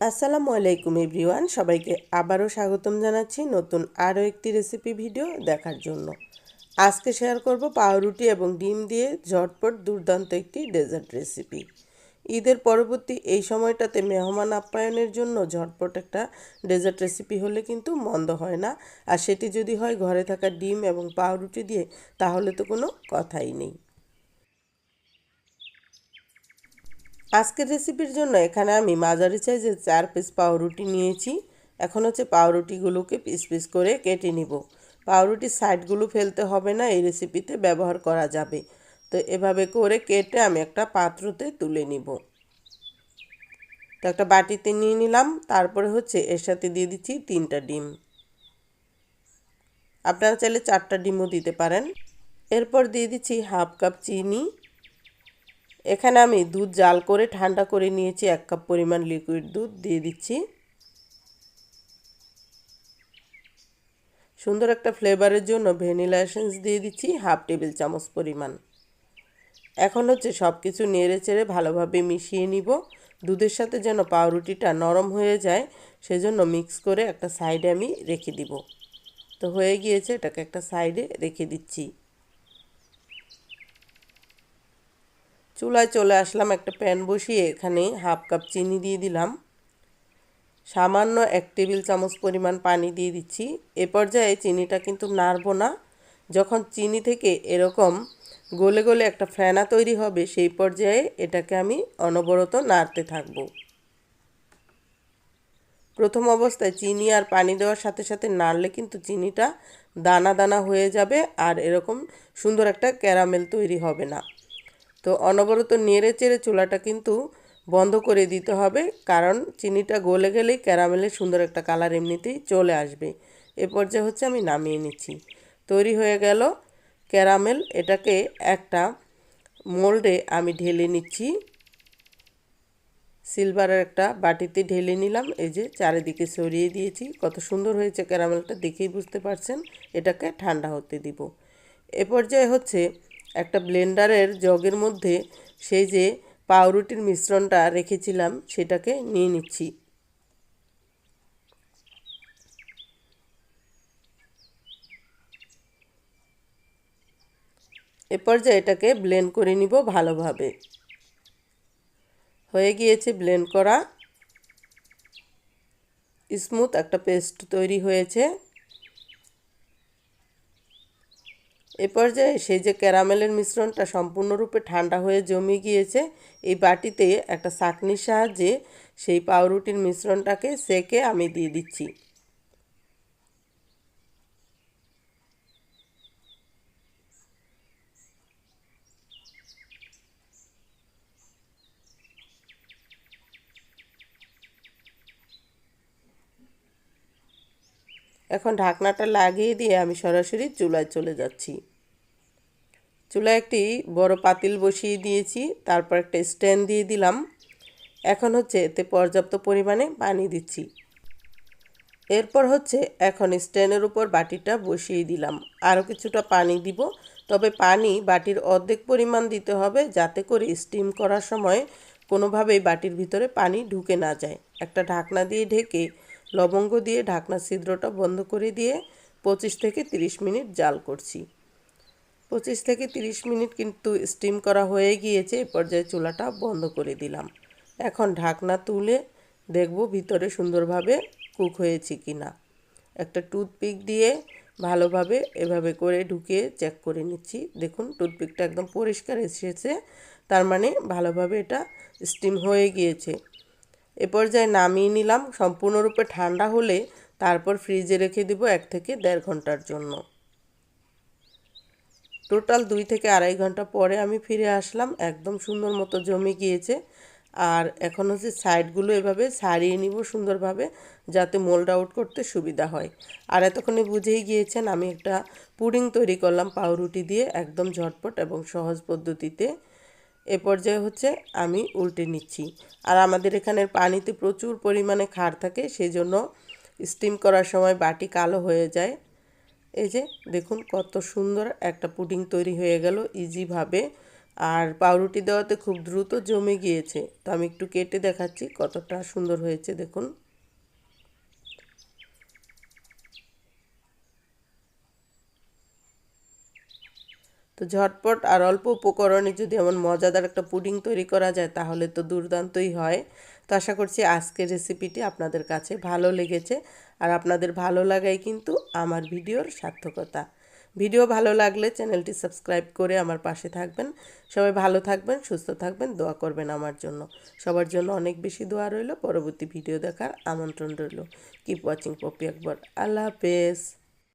আসসালামু আলাইকুম এভরিওয়ান, সবাইকে আবারও স্বাগতম জানাচ্ছি নতুন আরও একটি রেসিপি ভিডিও দেখার জন্য। আজকে শেয়ার করব পাউরুটি এবং ডিম দিয়ে ঝটপট দুর্দান্ত একটি ডেজার্ট রেসিপি। ঈদের পরবর্তী এই সময়টাতে মেহমান আপ্যায়নের জন্য ঝটপট একটা ডেজার্ট রেসিপি হলে কিন্তু মন্দ হয় না। আর সেটি যদি হয় ঘরে থাকা ডিম এবং পাউরুটি দিয়ে, তাহলে তো কোনো কথাই নেই। আজকের রেসিপির জন্য এখানে আমি মাঝারি সাইজে চার পিস পাউরুটি নিয়েছি। এখন হচ্ছে পাউরুটিগুলোকে পিস পিস করে কেটে নিব। পাউরুটির সাইডগুলো ফেলতে হবে না, এই রেসিপিতে ব্যবহার করা যাবে। তো এভাবে করে কেটে আমি একটা পাত্রতে তুলে নিব। তো একটা বাটিতে নিয়ে নিলাম, তারপরে হচ্ছে এর সাথে দিয়ে দিচ্ছি তিনটা ডিম। আপনারা চাইলে চারটা ডিমও দিতে পারেন। এরপর দিয়ে দিচ্ছি হাফ কাপ চিনি। এখানে আমি দুধ জাল করে ঠান্ডা করে নিয়েছি, এক কাপ পরিমাণ লিকুইড দুধ দিয়ে দিচ্ছি। সুন্দর একটা ফ্লেভারের জন্য ভ্যানিলা এসেন্স দিয়ে দিচ্ছি হাফ টেবিল চামচ পরিমাণ। এখন হচ্ছে সব কিছু নেড়ে চেড়ে ভালোভাবে মিশিয়ে নিব। দুধের সাথে যেন পাউরুটিটা নরম হয়ে যায়, সেজন্য মিক্স করে একটা সাইডে আমি রেখে দিব। তো হয়ে গিয়েছে, এটাকে একটা সাইডে রেখে দিচ্ছি। চুলায় চলে আসলাম একটা প্যান বসিয়ে, এখানে হাফ কাপ চিনি দিয়ে দিলাম। সামান্য এক টেবিল চামচ পরিমাণ পানি দিয়ে দিচ্ছি। এ পর্যায়ে চিনিটা কিন্তু নাড়বো না। যখন চিনি থেকে এরকম গলে গলে একটা ফেনা তৈরি হবে, সেই পর্যায়ে এটাকে আমি অনবরত নাড়তে থাকব। প্রথম অবস্থায় চিনি আর পানি দেওয়ার সাথে সাথে নাড়লে কিন্তু চিনিটা দানা দানা হয়ে যাবে আর এরকম সুন্দর একটা ক্যারামেল তৈরি হবে না। তো অনবরত নেড়ে চেড়ে চুলাটা কিন্তু বন্ধ করে দিতে হবে, কারণ চিনিটা গলে গেলেই ক্যারামেলের সুন্দর একটা কালার এমনিতেই চলে আসবে। এ পর্যায়ে হচ্ছে আমি নামিয়ে নিচ্ছি। তৈরি হয়ে গেল ক্যারামেল, এটাকে একটা মোল্ডে আমি ঢেলে নিচ্ছি। সিলভারের একটা বাটিতে ঢেলে নিলাম, এই যে চারিদিকে সরিয়ে দিয়েছি। কত সুন্দর হয়েছে ক্যারামেলটা, দেখেই বুঝতে পারছেন, এটাকে ঠান্ডা হতে দিব। এ পর্যায়ে হচ্ছে একটা ব্লেন্ডারের জগের মধ্যে সেই যে পাউরুটির মিশ্রণটা রেখেছিলাম, সেটাকে নিয়ে নিচ্ছি। এ পর্যায়ে এটাকে ব্লেন্ড করে নিব ভালোভাবে। হয়ে গিয়েছে ব্লেন্ড করা। স্মুথ একটা পেস্ট তৈরি হয়েছে। এ পর্যায়ে সেই যে ক্যারামেলের মিশ্রণটা সম্পূর্ণরূপে ঠান্ডা হয়ে জমে গিয়েছে, এই বাটিতে একটা চাকনির সাহায্যে সেই পাউরুটির মিশ্রণটাকে সেকে আমি দিয়ে দিচ্ছি। এখন ঢাকনাটা লাগিয়ে দিয়ে আমি সরাসরি চুলায় চলে যাচ্ছি। চুলায় একটি বড় পাতিল বসিয়ে দিয়েছি, তারপর একটা স্ট্যান্ড দিয়ে দিলাম। এখন হচ্ছে এতে পর্যাপ্ত পরিমাণে পানি দিচ্ছি। এরপর হচ্ছে এখন স্ট্যান্ডের উপর বাটিটা বসিয়ে দিলাম। আরও কিছুটা পানি দিব, তবে পানি বাটির অর্ধেক পরিমাণ দিতে হবে যাতে করে স্টিম করার সময় কোনোভাবেই বাটির ভিতরে পানি ঢুকে না যায়। একটা ঢাকনা দিয়ে ঢেকে লবঙ্গ দিয়ে ঢাকনা ছিদ্রটা বন্ধ করে দিয়ে পঁচিশ থেকে তিরিশ মিনিট জাল করছি। পঁচিশ থেকে তিরিশ মিনিট কিন্তু স্টিম করা হয়ে গিয়েছে, এ পর্যায়ে চুলাটা বন্ধ করে দিলাম। এখন ঢাকনা তুলে দেখব ভিতরে সুন্দরভাবে কুক হয়েছে কি না একটা টুথপিক দিয়ে ভালোভাবে এভাবে করে ঢুকিয়ে চেক করে নিচ্ছি। দেখুন, টুথপিকটা একদম পরিষ্কার এসেছে, তার মানে ভালোভাবে এটা স্টিম হয়ে গিয়েছে। এ পর্যায়ে নামিয়ে নিলাম। সম্পূর্ণরূপে ঠান্ডা হলে তারপর ফ্রিজে রেখে দিব এক থেকে দেড় ঘণ্টার জন্য। টোটাল দুই থেকে আড়াই ঘণ্টা পরে আমি ফিরে আসলাম। একদম সুন্দর মতো জমে গিয়েছে। আর এখন হচ্ছে সাইডগুলো এভাবে সারিয়ে নিব সুন্দরভাবে যাতে মোল্ড আউট করতে সুবিধা হয়। আর এতক্ষণে বুঝেই গিয়েছেন, আমি একটা পুডিং তৈরি করলাম পাউরুটি দিয়ে একদম ঝটপট এবং সহজ পদ্ধতিতে। এ পর্যায়ে হচ্ছে আমি উল্টে নিচ্ছি। আর আমাদের এখানের পানিতে প্রচুর পরিমাণে খার থাকে সেই জন্য স্টিম করার সময় বাটি কালো হয়ে যায়। এই যে, দেখুন কত সুন্দর একটা পুডিং তৈরি হয়ে গেল ইজিভাবে। আর পাউরুটি দেওয়াতে খুব দ্রুত জমে গিয়েছে। তো আমি একটু কেটে দেখাচ্ছি কতটা সুন্দর হয়েছে, দেখুন। তো ঝটপট আর অল্প উপকরণে যদি এমন মজাদার একটা পুডিং তৈরি করা যায়, তাহলে তো দুর্দান্তই হয়। তো আশা করছি আজকের রেসিপিটি আপনাদের কাছে ভালো লেগেছে আর আপনাদের ভালো লাগাই কিন্তু আমার ভিডিওর সার্থকতা। ভিডিও ভালো লাগলে চ্যানেলটি সাবস্ক্রাইব করে আমার পাশে থাকবেন। সবাই ভালো থাকবেন, সুস্থ থাকবেন, দোয়া করবেন আমার জন্য। সবার জন্য অনেক বেশি দোয়া রইল। পরবর্তী ভিডিও দেখার আমন্ত্রণ রইল। কিপ ওয়াচিং পপি একবার আল্লাহ হাফেজ।